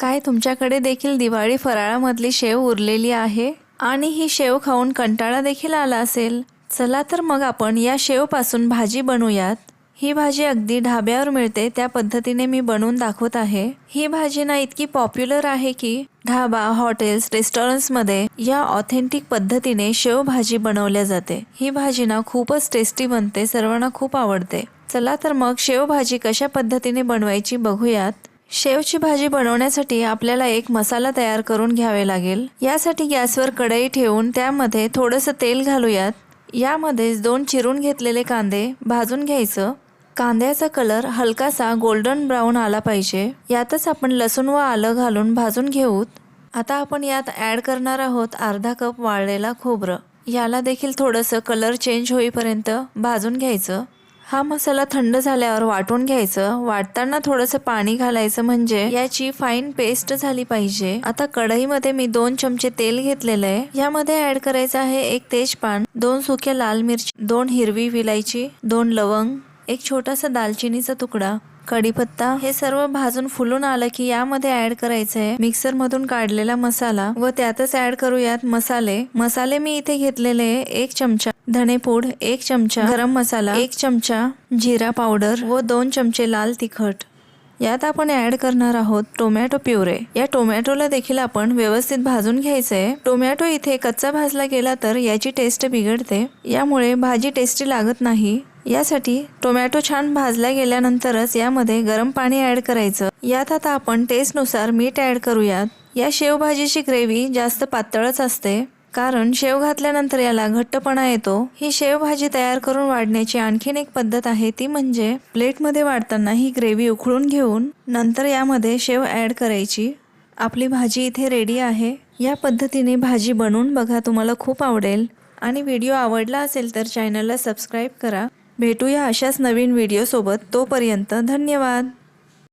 काय तुमच्याकडे देखील दिवाळी फराळामधली शेव उरलेली आहे? आणि ही शेव खाऊन कंटाळा देखील आला असेल? चला तर मग आपण या शेवपासून भाजी बनवूयात. ही भाजी अगदी ढाब्यावर मिळते त्या पद्धतीने मी बनवून दाखवत आहे. ही भाजी ना इतकी पॉप्युलर आहे की ढाबा हॉटेल्स रेस्टॉरंट्समध्ये या ऑथेंटिक पद्धतीने शेव भाजी बनवल्या जाते. ही भाजी ना खूपच टेस्टी बनते सर्वांना खूप आवडते. चला तर मग शेव भाजी कशा पद्धतीने बनवायची बघूयात. शेवची भाजी बनवण्यासाठी आपल्याला एक मसाला तयार करून घ्यावे लागेल. यासाठी गॅसवर कढई ठेवून त्यामध्ये थोडंसं तेल घालूयात. यामध्येच दोन चिरून घेतलेले कांदे भाजून घ्यायचं. कांद्याचा कलर हलकासा गोल्डन ब्राऊन आला पाहिजे. यातच आपण लसूण व आलं घालून भाजून घेऊत. आता आपण यात ॲड करणार आहोत अर्धा कप वाळलेला खोबरं. याला देखील थोडंसं कलर चेंज होईपर्यंत भाजून घ्यायचं. हा मसाला थंड झाल्यावर वाटून घ्यायचं. वाटताना थोडंसं पाणी घालायचं म्हणजे याची फाईन पेस्ट झाली पाहिजे. आता कढईमध्ये मी दोन चमचे तेल घेतलेलं आहे. यामध्ये ऍड करायचं आहे एक तेजपान दोन सुक्या लाल मिरची दोन हिरवी विलायची दोन लवंग एक छोटासा दालचिनीचा तुकडा कढीपत्ता हे सर्व भाजून फुलून आलं की यामध्ये ऍड करायचं आहे मिक्सर मधून काढलेला मसाला. व त्यातच ऍड करूयात मसाले. मसाले मी इथे घेतलेले एक चमचा धनेपूड एक चमचा गरम मसाला एक चमचा जिरा पावडर व दोन चमचे लाल तिखट. यात आपण ऍड करणार आहोत टोमॅटो प्युरे. या टोमॅटोला देखील आपण व्यवस्थित भाजून घ्यायचंय. टोमॅटो इथे कच्चा भाजला गेला तर याची टेस्ट बिघडते. यामुळे भाजी टेस्टी लागत नाही. यासाठी टोमॅटो छान भाजला गेल्यानंतरच यामध्ये गरम पाणी ॲड करायचं. यात आता आपण टेस्टनुसार मीठ ॲड करूयात. या शेवभाजीची ग्रेव्ही जास्त पातळच असते कारण शेव घातल्यानंतर याला घट्टपणा येतो. ही शेवभाजी तयार करून वाढण्याची आणखीन एक पद्धत आहे ती म्हणजे प्लेटमध्ये वाढताना ही ग्रेव्ही उकळून घेऊन नंतर यामध्ये शेव ॲड करायची. आपली भाजी इथे रेडी आहे. या पद्धतीने भाजी बनवून बघा तुम्हाला खूप आवडेल. आणि व्हिडिओ आवडला असेल तर चॅनलला सबस्क्राईब करा. भेटूया अशाच नवीन व्हिडिओसोबत तोपर्यंत धन्यवाद.